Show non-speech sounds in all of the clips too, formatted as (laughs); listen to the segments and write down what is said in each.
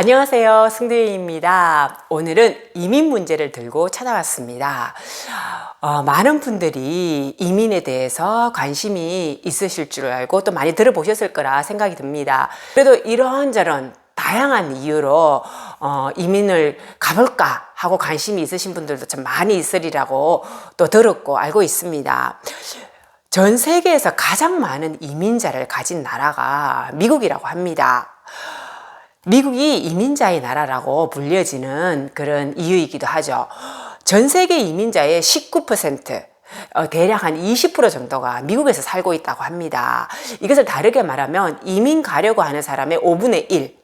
안녕하세요. 승대입니다. 오늘은 이민 문제를 들고 찾아왔습니다. 어, 많은 분들이 이민에 대해서 관심이 있으실 줄 알고 또 많이 들어보셨을 거라 생각이 듭니다. 그래도 이런저런 다양한 이유로 어, 이민을 가볼까 하고 관심이 있으신 분들도 참 많이 있으리라고 또 들었고 알고 있습니다. 전 세계에서 가장 많은 이민자를 가진 나라가 미국이라고 합니다. 미국이 이민자의 나라라고 불려지는 그런 이유이기도 하죠. 전 세계 이민자의 19%, 어, 대략 한 20% 정도가 미국에서 살고 있다고 합니다. 이것을 다르게 말하면 이민 가려고 하는 사람의 5분의 1,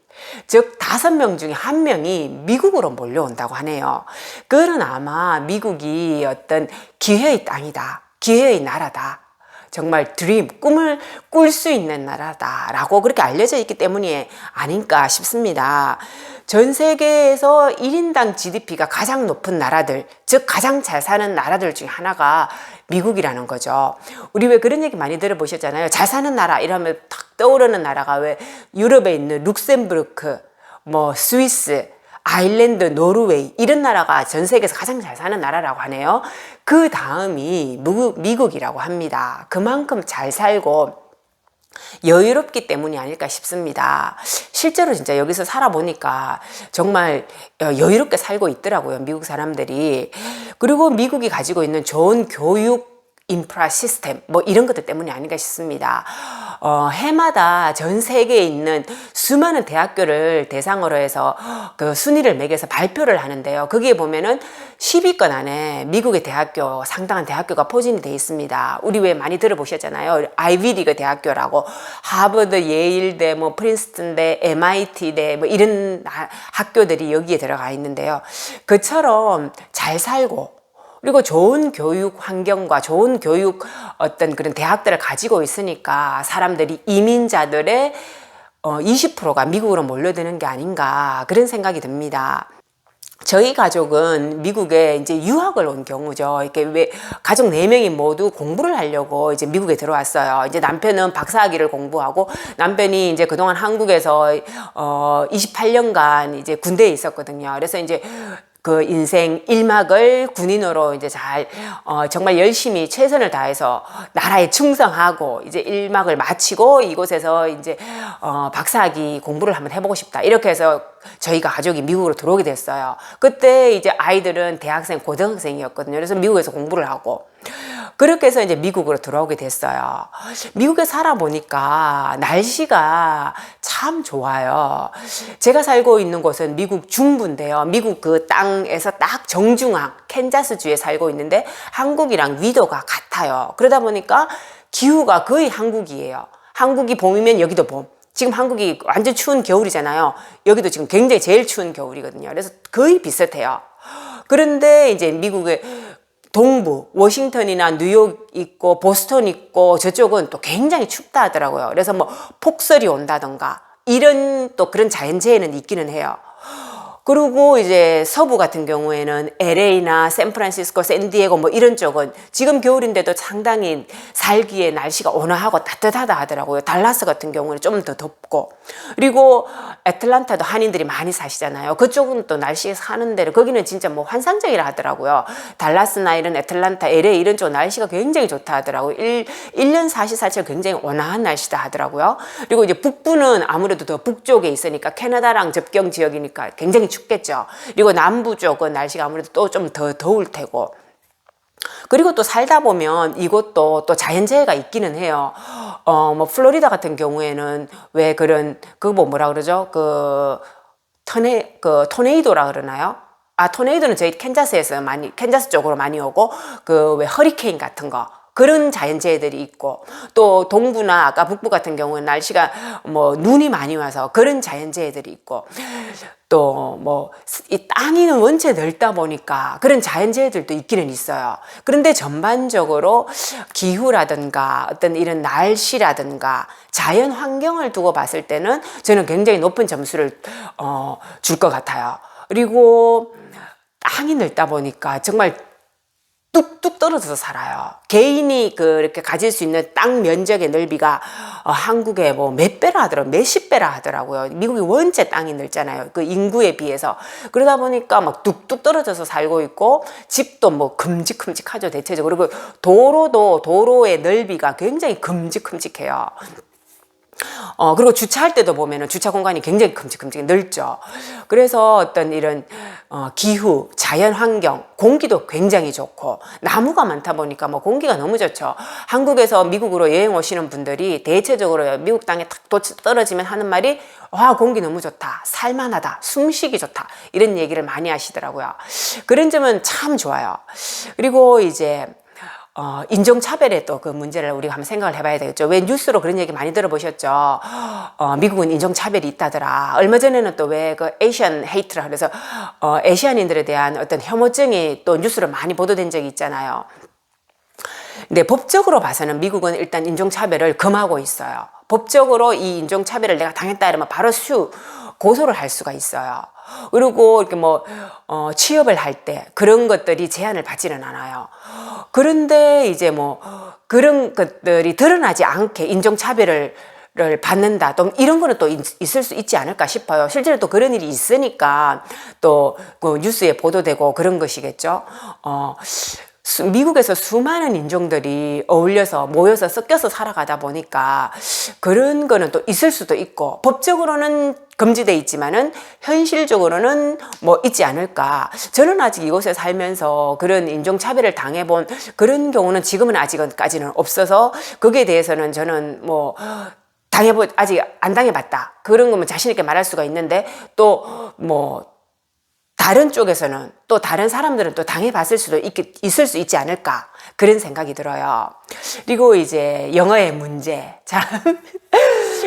즉 다섯 명 중에 한 명이 미국으로 몰려온다고 하네요. 그건 아마 미국이 어떤 기회의 땅이다. 기회의 나라다. 정말 드림, 꿈을 꿀 수 있는 나라다라고 그렇게 알려져 있기 때문이 아닌가 싶습니다. 전 세계에서 1인당 GDP가 가장 높은 나라들, 즉 가장 잘 사는 나라들 중에 하나가 미국이라는 거죠. 우리 왜 그런 얘기 많이 들어보셨잖아요. 잘 사는 나라 이러면 탁 떠오르는 나라가 왜 유럽에 있는 룩셈부르크, 뭐 스위스, 아일랜드, 노르웨이 이런 나라가 전 세계에서 가장 잘 사는 나라라고 하네요. 그 다음이 미국이라고 합니다. 그만큼 잘 살고 여유롭기 때문이 아닐까 싶습니다. 실제로 진짜 여기서 살아보니까 정말 여유롭게 살고 있더라고요. 미국 사람들이. 그리고 미국이 가지고 있는 좋은 교육 인프라 시스템 뭐 이런 것들 때문이 아닌가 싶습니다. 어, 해마다 전 세계에 있는 수많은 대학교를 대상으로 해서 그 순위를 매겨서 발표를 하는데요. 거기에 보면은 10위권 안에 미국의 대학교 상당한 대학교가 포진이 돼 있습니다. 우리 왜 많이 들어보셨잖아요. 아이비리그 대학교라고 하버드, 예일대, 뭐 프린스턴대, MIT대 뭐 이런 학교들이 여기에 들어가 있는데요. 그처럼 잘 살고 그리고 좋은 교육 환경과 좋은 교육 어떤 그런 대학들을 가지고 있으니까 사람들이 이민자들의 어 20%가 미국으로 몰려드는 게 아닌가 그런 생각이 듭니다. 저희 가족은 미국에 이제 유학을 온 경우죠. 이렇게 왜 가족 네 명이 모두 공부를 하려고 이제 미국에 들어왔어요. 이제 남편은 박사학위를 공부하고 남편이 이제 그동안 한국에서 어 28년간 이제 군대에 있었거든요. 그래서 이제 그 인생 일막을 군인으로 이제 잘 어, 정말 열심히 최선을 다해서 나라에 충성하고 이제 일막을 마치고 이곳에서 이제 어, 박사학위 공부를 한번 해보고 싶다 이렇게 해서 저희가 가족이 미국으로 들어오게 됐어요. 그때 이제 아이들은 대학생 고등학생이었거든요. 그래서 미국에서 공부를 하고 그렇게 해서 이제 미국으로 들어오게 됐어요. 미국에 살아보니까 날씨가 참 좋아요. 제가 살고 있는 곳은 미국 중부인데요. 미국 그 땅에서 딱 정중앙 캔자스주에 살고 있는데 한국이랑 위도가 같아요. 그러다 보니까 기후가 거의 한국이에요. 한국이 봄이면 여기도 봄. 지금 한국이 완전 추운 겨울이잖아요. 여기도 지금 굉장히 제일 추운 겨울이거든요. 그래서 거의 비슷해요. 그런데 이제 미국의 동부, 워싱턴이나 뉴욕 있고 보스턴 있고 저쪽은 또 굉장히 춥다 하더라고요. 그래서 뭐 폭설이 온다던가 이런 또 그런 자연재해는 있기는 해요. 그리고 이제 서부 같은 경우에는 LA나 샌프란시스코, 샌디에고 뭐 이런 쪽은 지금 겨울인데도 상당히 살기에 날씨가 온화하고 따뜻하다 하더라고요. 달라스 같은 경우는 좀 더 덥고. 그리고 애틀란타도 한인들이 많이 사시잖아요. 그쪽은 또 날씨에 사는 데를 거기는 진짜 뭐 환상적이라 하더라고요. 달라스나 이런 애틀란타, LA 이런 쪽 날씨가 굉장히 좋다 하더라고요. 1, 1년 사시 자체가 굉장히 온화한 날씨다 하더라고요. 그리고 이제 북부는 아무래도 더 북쪽에 있으니까 캐나다랑 접경 지역이니까 굉장히 춥겠죠. 그리고 남부 쪽은 날씨가 아무래도 또 좀 더 더울 테고. 그리고 또 살다 보면 이것도 또 자연재해가 있기는 해요. 어, 뭐, 플로리다 같은 경우에는 왜 그런, 그거 뭐 뭐라 그러죠? 그, 터네, 그, 토네이도라 그러나요? 아, 토네이도는 저희 캔자스에서 많이, 캔자스 쪽으로 많이 오고, 그 왜 허리케인 같은 거. 그런 자연재해들이 있고 또 동부나 아까 북부 같은 경우는 날씨가 뭐 눈이 많이 와서 그런 자연재해들이 있고 또 뭐 이 땅이 원체 넓다 보니까 그런 자연재해들도 있기는 있어요. 그런데 전반적으로 기후라든가 어떤 이런 날씨라든가 자연 환경을 두고 봤을 때는 저는 굉장히 높은 점수를 어, 줄 것 같아요. 그리고 땅이 넓다 보니까 정말 뚝뚝 떨어져서 살아요. 개인이 그렇게 가질 수 있는 땅 면적의 넓이가 어, 한국의 뭐 몇 배라 하더라고요. 몇십 배라 하더라고요. 미국이 원체 땅이 넓잖아요. 그 인구에 비해서. 그러다 보니까 막 뚝뚝 떨어져서 살고 있고 집도 뭐 큼직큼직하죠. 대체적으로. 그리고 도로도 도로의 넓이가 굉장히 큼직큼직해요. 어, 그리고 주차할 때도 보면은 주차 공간이 굉장히 큼직큼직 넓죠. 그래서 어떤 이런, 어, 기후, 자연 환경, 공기도 굉장히 좋고, 나무가 많다 보니까 뭐 공기가 너무 좋죠. 한국에서 미국으로 여행 오시는 분들이 대체적으로 미국 땅에 탁 도- 떨어지면 하는 말이, 와, 공기 너무 좋다. 살만하다. 숨쉬기 좋다. 이런 얘기를 많이 하시더라고요. 그런 점은 참 좋아요. 그리고 이제, 어, 인종차별의 또 그 문제를 우리가 한번 생각을 해봐야 되겠죠. 왜 뉴스로 그런 얘기 많이 들어보셨죠? 어, 미국은 인종차별이 있다더라. 얼마 전에는 또 왜 그 에이션 헤이트라 그래서 어, 에시안인들에 대한 어떤 혐오증이 또 뉴스로 많이 보도된 적이 있잖아요. 근데 법적으로 봐서는 미국은 일단 인종차별을 금하고 있어요. 법적으로 이 인종차별을 내가 당했다 이러면 바로 수 고소를 할 수가 있어요. 그리고 이렇게 뭐 어, 취업을 할 때 그런 것들이 제한을 받지는 않아요. 그런데 이제 뭐 그런 것들이 드러나지 않게 인종차별을 를 받는다. 또 이런 거는 또 있- 있을 수 있지 않을까 싶어요. 실제로 또 그런 일이 있으니까 또 그 뉴스에 보도되고 그런 것이겠죠. 어, 수- 미국에서 수많은 인종들이 어울려서 모여서 섞여서 살아가다 보니까 그런 거는 또 있을 수도 있고 법적으로는 금지돼 있지만은 현실적으로는 뭐 있지 않을까. 저는 아직 이곳에 살면서 그런 인종 차별을 당해본 그런 경우는 지금은 아직까지는 없어서 거기에 대해서는 저는 뭐 당해보 아직 안 당해봤다 그런 거면 자신 있게 말할 수가 있는데 또뭐 다른 쪽에서는 또 다른 사람들은 또 당해봤을 수도 있, 있을 수 있지 않을까 그런 생각이 들어요. 그리고 이제 영어의 문제 참.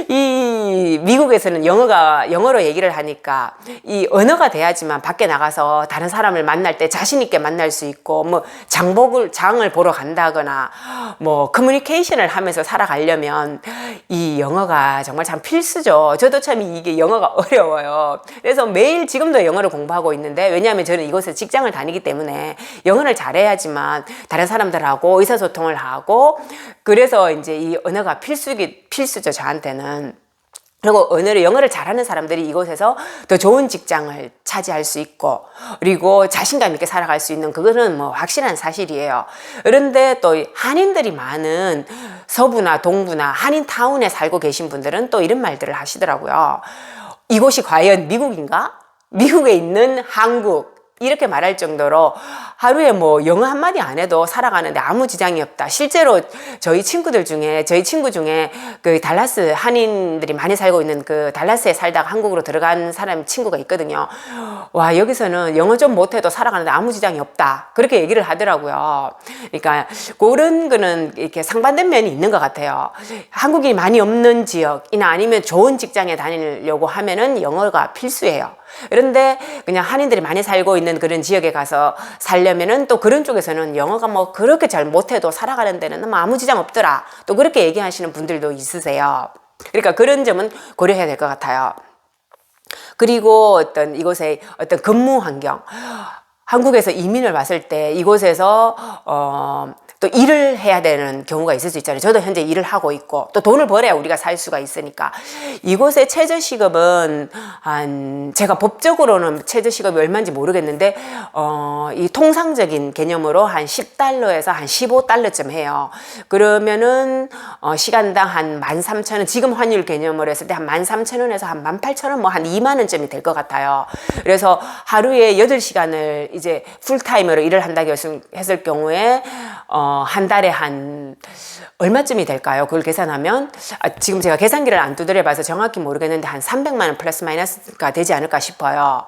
이 미국에서는 영어가 영어로 얘기를 하니까 이 언어가 돼야지만 밖에 나가서 다른 사람을 만날 때 자신 있게 만날 수 있고 뭐 장복을 장을 보러 간다거나 뭐 커뮤니케이션을 하면서 살아가려면 이 영어가 정말 참 필수죠. 저도 참 이게 영어가 (laughs) 어려워요. 그래서 매일 지금도 영어를 공부하고 있는데 왜냐하면 저는 이곳에 직장을 다니기 때문에 영어를 잘해야지만 다른 사람들하고 의사소통을 하고 그래서 이제 이 언어가 필수기 필수죠 저한테는. 그리고 언어를 영어를 잘하는 사람들이 이곳에서 더 좋은 직장을 차지할 수 있고 그리고 자신감 있게 살아갈 수 있는 그거는 뭐 확실한 사실이에요. 그런데 또 한인들이 많은 서부나 동부나 한인 타운에 살고 계신 분들은 또 이런 말들을 하시더라고요. 이곳이 과연 미국인가? 미국에 있는 한국 이렇게 말할 정도로 하루에 뭐 영어 한마디 안 해도 살아가는데 아무 지장이 없다. 실제로 저희 친구들 중에, 저희 친구 중에 그 달라스 한인들이 많이 살고 있는 그 달라스에 살다가 한국으로 들어간 사람 친구가 있거든요. 와, 여기서는 영어 좀 못해도 살아가는데 아무 지장이 없다. 그렇게 얘기를 하더라고요. 그러니까 그런 거는 이렇게 상반된 면이 있는 것 같아요. 한국인이 많이 없는 지역이나 아니면 좋은 직장에 다니려고 하면은 영어가 필수예요. 그런데 그냥 한인들이 많이 살고 있는 그런 지역에 가서 살려면은 또 그런 쪽에서는 영어가 뭐 그렇게 잘 못해도 살아가는 데는 뭐 아무 지장 없더라. 또 그렇게 얘기하시는 분들도 있으세요. 그러니까 그런 점은 고려해야 될 것 같아요. 그리고 어떤 이곳의 어떤 근무 환경. 한국에서 이민을 왔을 때 이곳에서 어, 또 일을 해야 되는 경우가 있을 수 있잖아요. 저도 현재 일을 하고 있고 또 돈을 벌어야 우리가 살 수가 있으니까 이곳의 최저 시급은 한 제가 법적으로는 최저 시급이 얼마인지 모르겠는데 어, 이 통상적인 개념으로 한 10달러에서 한 15달러쯤 해요. 그러면은 어, 시간당 한 13,000원 지금 환율 개념으로 했을 때 한 13,000원에서 한 18,000원 뭐 한 2만 원쯤이 될 것 같아요. 그래서 하루에 8시간을 이제 풀타임으로 일을 한다고 했을, 경우에 어, 한 달에 한 얼마쯤이 될까요? 그걸 계산하면 아, 지금 제가 계산기를 안 두드려 봐서 정확히 모르겠는데 한 300만 원 플러스 마이너스가 되지 않을까 싶어요.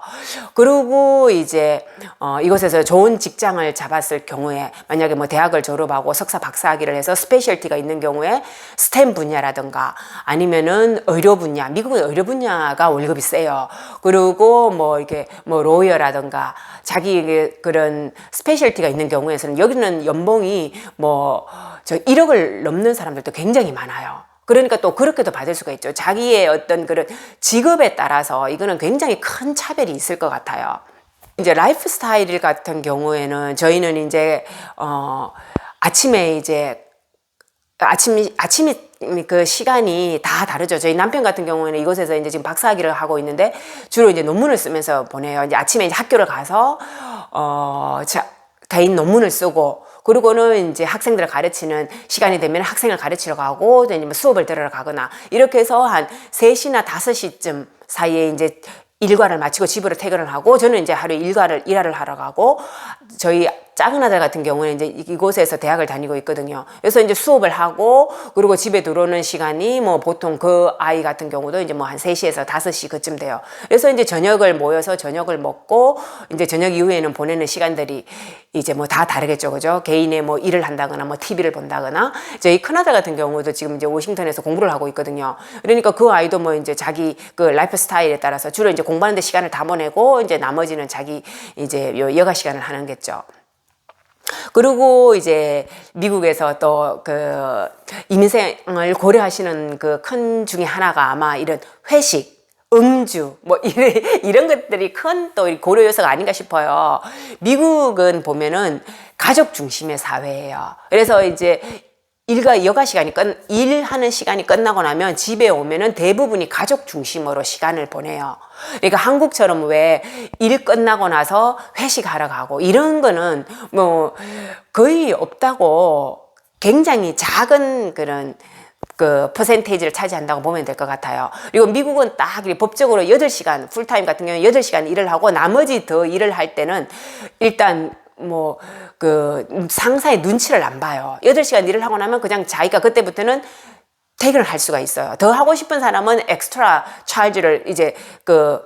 그리고 이제 어, 이곳에서 좋은 직장을 잡았을 경우에 만약에 뭐 대학을 졸업하고 석사 박사학위를 해서 스페셜티가 있는 경우에 스템 분야라든가 아니면은 의료 분야 미국은 의료 분야가 월급이 세요. 그리고 뭐 이렇게 뭐 로이어라든가 자기 그- 그런 스페셜티가 있는 경우에서는 여기는 연봉이 뭐 저 1억을 넘는 사람들도 굉장히 많아요. 그러니까 또 그렇게도 받을 수가 있죠. 자기의 어떤 그런 직업에 따라서 이거는 굉장히 큰 차별이 있을 것 같아요. 이제 라이프 스타일 같은 경우에는 저희는 이제 어 아침에 이제 아침 아침이 그 시간이 다 다르죠. 저희 남편 같은 경우에는 이곳에서 이제 지금 박사학위를 하고 있는데 주로 이제 논문을 쓰면서 보내요. 이제 아침에 이제 학교를 가서 어 자, 개인 논문을 쓰고 그리고는 이제 학생들을 가르치는 시간이 되면 학생을 가르치러 가고 아니면 뭐 수업을 들으러 가거나 이렇게 해서 한 3시나 5시쯤 사이에 이제 일과를 마치고 집으로 퇴근을 하고 저는 이제 하루 일과를 일하를 하러 가고 저희 작은 아들 같은 경우는 이제 이곳에서 대학을 다니고 있거든요. 그래서 이제 수업을 하고 그리고 집에 들어오는 시간이 뭐 보통 그 아이 같은 경우도 이제 뭐한 3시에서 5시 그쯤 돼요. 그래서 이제 저녁을 모여서 저녁을 먹고 이제 저녁 이후에는 보내는 시간들이 이제 뭐 다 다르겠죠. 그죠? 개인의 뭐 일을 한다거나 뭐 TV를 본다거나 저희 큰아들 같은 경우도 지금 이제 워싱턴에서 공부를 하고 있거든요. 그러니까 그 아이도 뭐 이제 자기 그 라이프 스타일에 따라서 주로 이제 공부하는 데 시간을 다 보내고 이제 나머지는 자기 이제 요 여가 시간을 하는 겠죠. 그리고 이제 미국에서 또 그 이민생을 고려하시는 그 큰 중에 하나가 아마 이런 회식, 음주 뭐 (laughs) 이런 이런 것들이 큰 또 고려 요소가 아닌가 싶어요. 미국은 보면은 가족 중심의 사회예요. 그래서 이제 일과 여가 시간이 끝 일하는 시간이 끝나고 나면 집에 오면은 대부분이 가족 중심으로 시간을 보내요. 그러니까 한국처럼 왜 일 끝나고 나서 회식하러 가고 이런 거는 뭐 거의 없다고 굉장히 작은 그런 그 퍼센테이지를 차지한다고 보면 될 것 같아요. 그리고 미국은 딱 법적으로 8시간, 풀타임 같은 경우는 8시간 일을 하고 나머지 더 일을 할 때는 일단 뭐, 그, 상사의 눈치를 안 봐요. 8시간 일을 하고 나면 그냥 자기가 그때부터는 퇴근을 할 수가 있어요. 더 하고 싶은 사람은 엑스트라 차지를 이제 그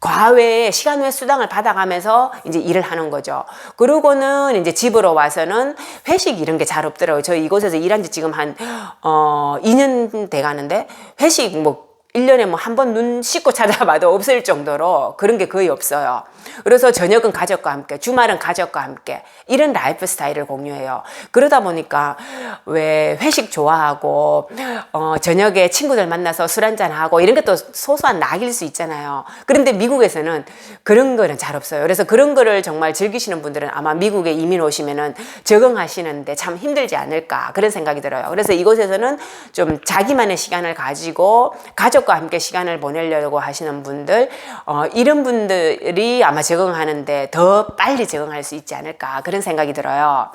과외의 시간 외 수당을 받아가면서 이제 일을 하는 거죠. 그러고는 이제 집으로 와서는 회식 이런 게 잘 없더라고요. 저 이곳에서 일한 지 지금 한, 어, 2년 돼 가는데 회식 뭐 1년에 뭐 한 번 눈 씻고 찾아봐도 없을 정도로 그런 게 거의 없어요. 그래서 저녁은 가족과 함께, 주말은 가족과 함께 이런 라이프 스타일을 공유해요. 그러다 보니까 왜 회식 좋아하고 어, 저녁에 친구들 만나서 술 한잔 하고 이런 것도 소소한 낙일 수 있잖아요. 그런데 미국에서는 그런 거는 잘 없어요. 그래서 그런 거를 정말 즐기시는 분들은 아마 미국에 이민 오시면은 적응하시는데 참 힘들지 않을까 그런 생각이 들어요. 그래서 이곳에서는 좀 자기만의 시간을 가지고 가족 과 함께 시간을 보내려고 하시는 분들 어, 이런 분들이 아마 적응하는데 더 빨리 적응할 수 있지 않을까 그런 생각이 들어요.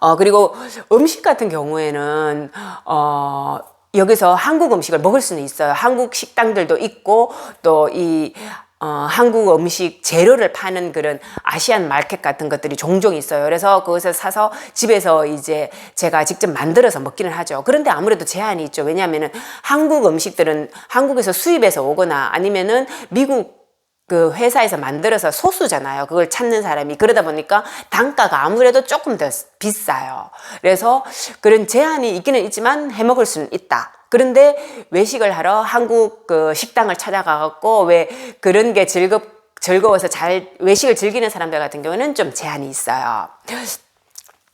어, 그리고 음식 같은 경우에는, 어, 여기서 한국 음식을 먹을 수는 있어요. 한국 식당들도 있고, 또 이, 어, 한국 음식 재료를 파는 그런 아시안 마켓 같은 것들이 종종 있어요. 그래서 그것을 사서 집에서 이제 제가 직접 만들어서 먹기는 하죠. 그런데 아무래도 제한이 있죠. 왜냐하면은 한국 음식들은 한국에서 수입해서 오거나 아니면은 미국 그 회사에서 만들어서 소수잖아요. 그걸 찾는 사람이. 그러다 보니까 단가가 아무래도 조금 더 비싸요. 그래서 그런 제한이 있기는 있지만 해 먹을 수는 있다. 그런데 외식을 하러 한국 그 식당을 찾아가갖고 왜 그런 게 즐겁, 즐거워서 잘 외식을 즐기는 사람들 같은 경우는 좀 제한이 있어요.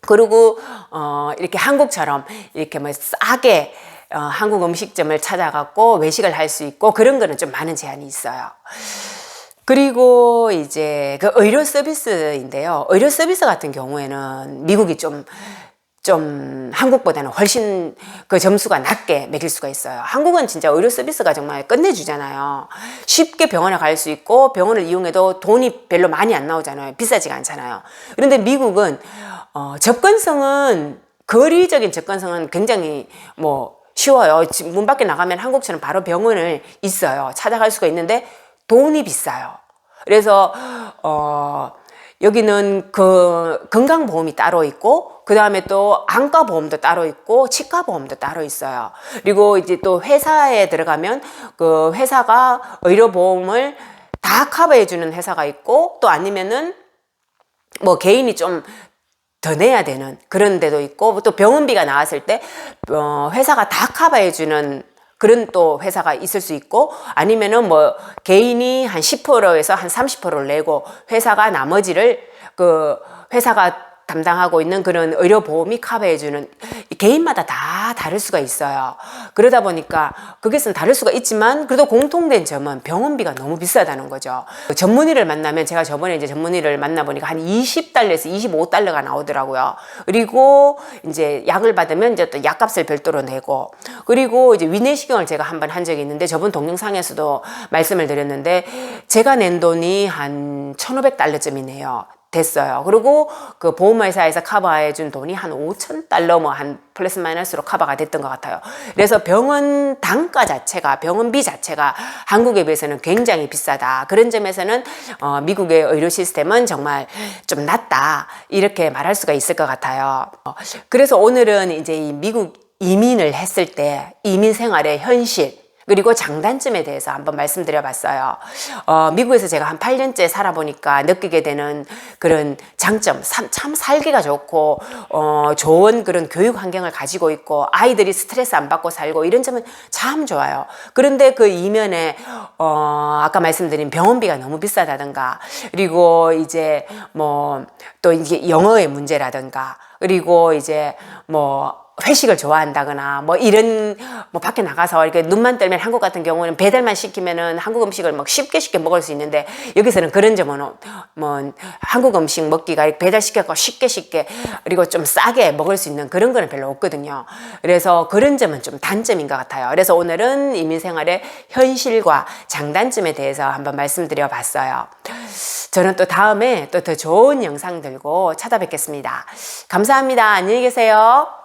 그리고 어 이렇게 한국처럼 이렇게 뭐 싸게 어, 한국 음식점을 찾아갖고 외식을 할 수 있고 그런 거는 좀 많은 제한이 있어요. 그리고 이제 그 의료 서비스인데요. 의료 서비스 같은 경우에는 미국이 좀, 좀 한국보다는 훨씬 그 점수가 낮게 매길 수가 있어요. 한국은 진짜 의료 서비스가 정말 끝내주잖아요. 쉽게 병원에 갈 수 있고 병원을 이용해도 돈이 별로 많이 안 나오잖아요. 비싸지가 않잖아요. 그런데 미국은 어, 접근성은 거리적인 접근성은 굉장히 뭐 쉬워요. 문 밖에 나가면 한국처럼 바로 병원을 있어요. 찾아갈 수가 있는데 돈이 비싸요. 그래서 어 여기는 그 건강보험이 따로 있고 그 다음에 또 안과보험도 따로 있고 치과보험도 따로 있어요. 그리고 이제 또 회사에 들어가면 그 회사가 의료보험을 다 커버해주는 회사가 있고 또 아니면은 뭐 개인이 좀 더 내야 되는 그런 데도 있고 또 병원비가 나왔을 때 어, 회사가 다 커버해주는 그런 또 회사가 있을 수 있고 아니면은 뭐 개인이 한 10%에서 한 30%를 내고 회사가 나머지를 그 회사가 담당하고 있는 그런 의료보험이 커버해주는 이 개인마다 다 다를 수가 있어요. 그러다 보니까 그것은 다를 수가 있지만 그래도 공통된 점은 병원비가 너무 비싸다는 거죠. 전문의를 만나면 제가 저번에 이제 전문의를 만나보니까 한 20달러에서 25달러가 나오더라고요. 그리고 이제 약을 받으면 이제 또 약값을 별도로 내고 그리고 이제 위내시경을 제가 한 번 한 적이 있는데 저번 동영상에서도 말씀을 드렸는데 제가 낸 돈이 한 1,500달러쯤이네요. 됐어요. 그리고 그 보험회사에서 커버해 준 돈이 한 5천 달러 뭐 한 플러스 마이너스로 커버가 됐던 것 같아요. 그래서 병원 단가 자체가 병원비 자체가 한국에 비해서는 굉장히 비싸다. 그런 점에서는 어, 미국의 의료 시스템은 정말 좀 낫다 이렇게 말할 수가 있을 것 같아요. 어, 그래서 오늘은 이제 이 미국 이민을 했을 때 이민 생활의 현실 그리고 장단점에 대해서 한번 말씀드려 봤어요. 어, 미국에서 제가 한 8년째 살아보니까 느끼게 되는 그런 장점, 참, 참 살기가 좋고, 어, 좋은 그런 교육 환경을 가지고 있고, 아이들이 스트레스 안 받고 살고, 이런 점은 참 좋아요. 그런데 그 이면에, 어, 아까 말씀드린 병원비가 너무 비싸다든가, 그리고 이제 뭐, 또 이제 영어의 문제라든가, 그리고 이제 뭐, 회식을 좋아한다거나 뭐 이런 뭐 밖에 나가서 이렇게 눈만 떨면 한국 같은 경우는 배달만 시키면은 한국 음식을 막 쉽게 쉽게 먹을 수 있는데 여기서는 그런 점은 어- 뭐 한국 음식 먹기가 배달 시켜서 쉽게 쉽게 그리고 좀 싸게 먹을 수 있는 그런 거는 별로 없거든요. 그래서 그런 점은 좀 단점인 것 같아요. 그래서 오늘은 이민 생활의 현실과 장단점에 대해서 한번 말씀드려 봤어요. 저는 또 다음에 또 더 좋은 영상 들고 찾아뵙겠습니다. 감사합니다. 안녕히 계세요.